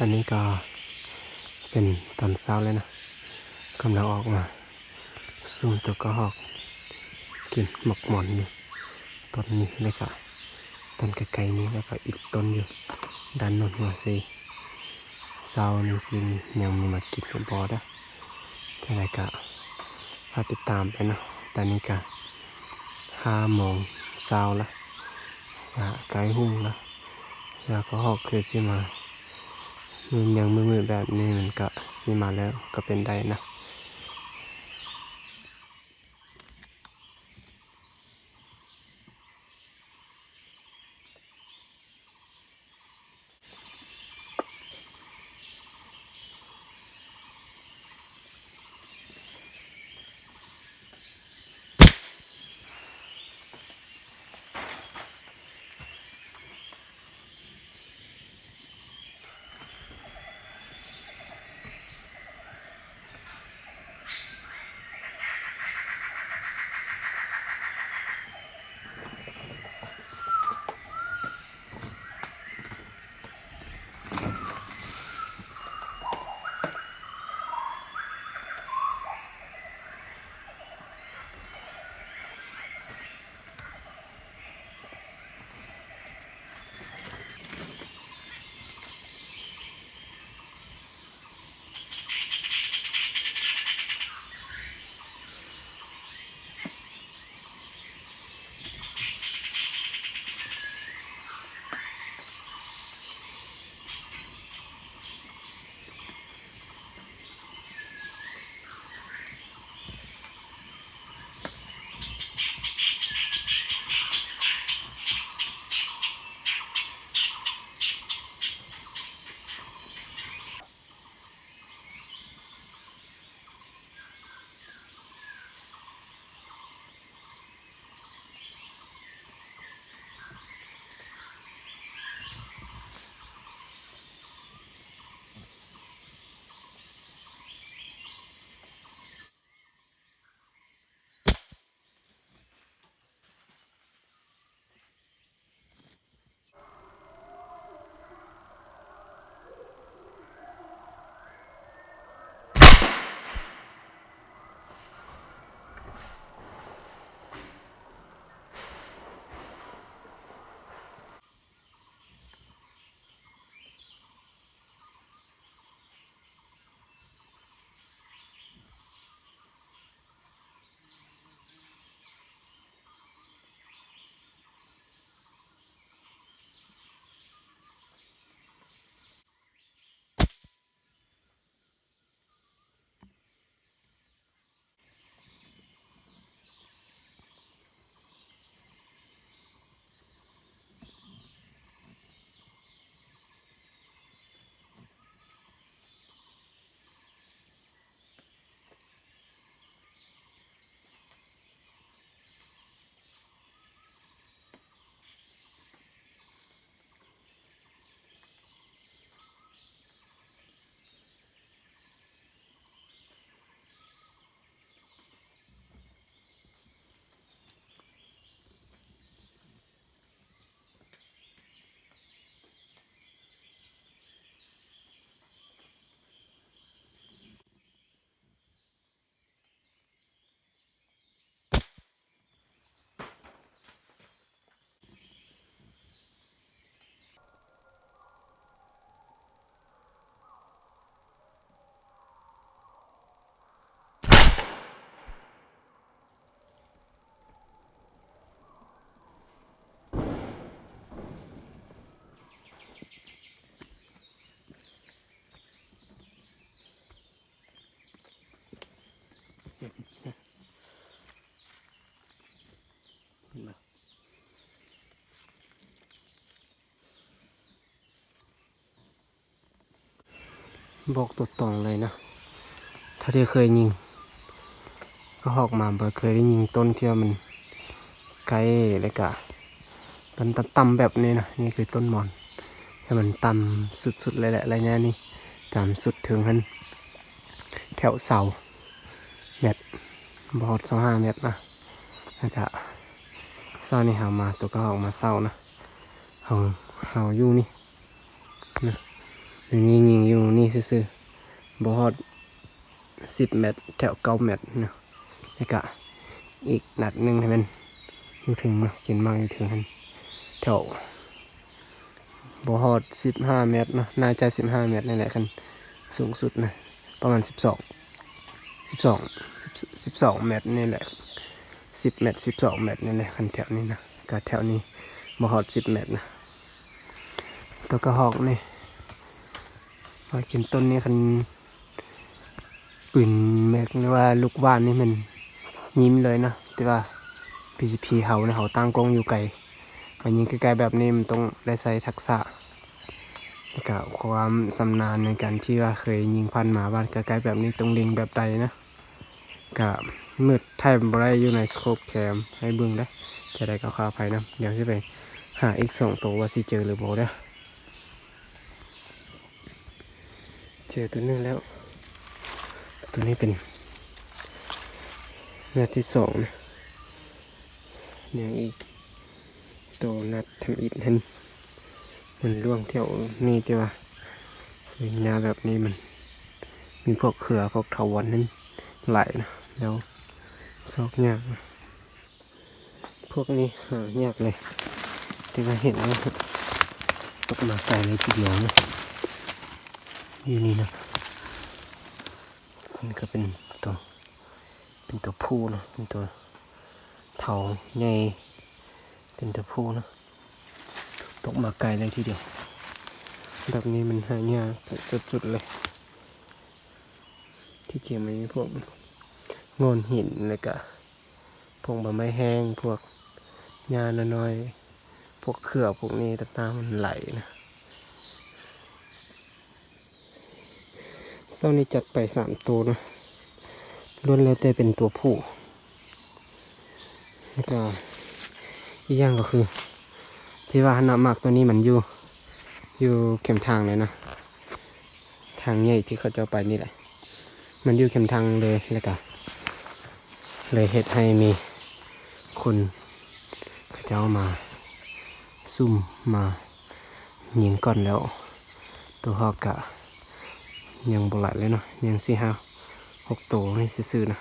ตอนนี้ก็เป็นตอนเช้าแล้วนะกำลังออกมาซุ่มตัวกระหอกกินหมกหมอนอยู่ต้นนี้แล้วก็ต้นไกลๆนี้แล้วก็อีกต้นอยู่ด้านโน้นหัวซีเช้านี้สิยังมีมากินกับบอได้แค่ไรก็ฝากติดตามไปเนาะตอนนี้ก็ห้าโมงเช้าละจะใกล้หุ่งละแล้วก็หอกคือสิมา มันยังมืดๆแบบนี้มันก็สีมาแล้วก็เป็นได้นะ บอกตัวตรงเลยนะ ถ้าที่เคยยิง ก็หอกมาบ่เคยได้ยิงต้นที่ว่ามันไกลเลยกะต้นต่ำแบบนี้นะนี่คือต้นหมอนแต่มันต่ำสุดๆเลยแหละอะไรเงี้ยนี่ต่ำสุดถึงหันแถวเสาเม็ดบอดสองห้าเม็ดนะแล้วก็เศร้านี่หามาตัวก็ออกมาเศร้านะเฮาเฮาอยู่นี่นะ อันนี้ยิงอยู่นี่ซื่อๆบ่ฮอดสิบเมตรแถวเก้าเมตรเนาะแล้วก็อีกนัดหนึ่งให้มันอยู่ถึงเนาะกินมากอยู่ถึงหันแถวบ่ฮอดสิบห้าเมตรเนาะน่าจะสิบห้าเมตรนี่แหละคันสูงสุดนะประมาณสิบสองสิบสองสิบสองเมตรนี่แหละสิบเมตรสิบสองเมตรนี่แหละคันแถวนี้นะก็แถวนี้บ่ฮอดสิบเมตรนะตัวกระหอกนี่ มากินต้นนี้คันปืนแม็กหรือว่าลูกว่านนี่มันยิ้มเลยนะแต่ว่า PCP เฮาเนี่ยเขาตั้งกล้องอยู่ไกลมายิงไกลๆแบบนี้มันต้องได้ใช้ทักษะแล้วก็ความสำนาญในการที่ว่าเคยยิงพันหมาบ้านไกลๆแบบนี้ต้องเล็งแบบใดนะก็มืดแทบบ่ได้อยู่ในสโคปแคมให้เบิ่งได้จะได้กับข่าวภัยนะเดี๋ยวสิไปหาอีกสองตัวว่าสิเจอหรือบ่เด้อ เจอตัวหนึงแล้ว ตัวนี้เป็นนัดที่สองนะยังอีกตัวนัดทำอิดหันมันล่วงเที่ยวนี่ที่ว่าเป็นาแบบนี้มัน มีพวกเขือพวกเถาวันนั้นไหลนะแล้วซอกยากนะพวกนี้หายากเลยที่ว่าเห็นแล้วตกมาใส่เลยทีเดียวนะ อยู่นี่นะมันก็เป็นตัว เป็นตัวผู้นะเป็นตัวเถาใหญ่เป็นตัวผู้นะตกมาไกลเลยทีเดียว แบบนี้มันหายากสุดๆเลย ที่เกี่ยวมันมีพวกโงนหินเลยกะพวกใบไม้แห้งพวกหญ้าน้อยๆพวกเขือพวกนี้ต่างๆมันไหลนะ เศร้านี้จัดไปสามตัวนะล้วนแล้วแต่เป็นตัวผู้แล้วก็อีกอย่างก็คือที่ว่าหน้ามากตัวนี้มันอยู่ อยู่เข็มทางเลยนะ ทางใหญ่ที่เขาจะไปนี่แหละ มันอยู่เข็มทางเลยแล้วก็เลยเฮ็ดให้มีคนเขาจะเอามา ซุ่มมายิงก่อนแล้ว ตัวฮอกกะ ยังบหลายเลยเนาะยังสี่ห้าหกตัวนี่ซื่อๆนะ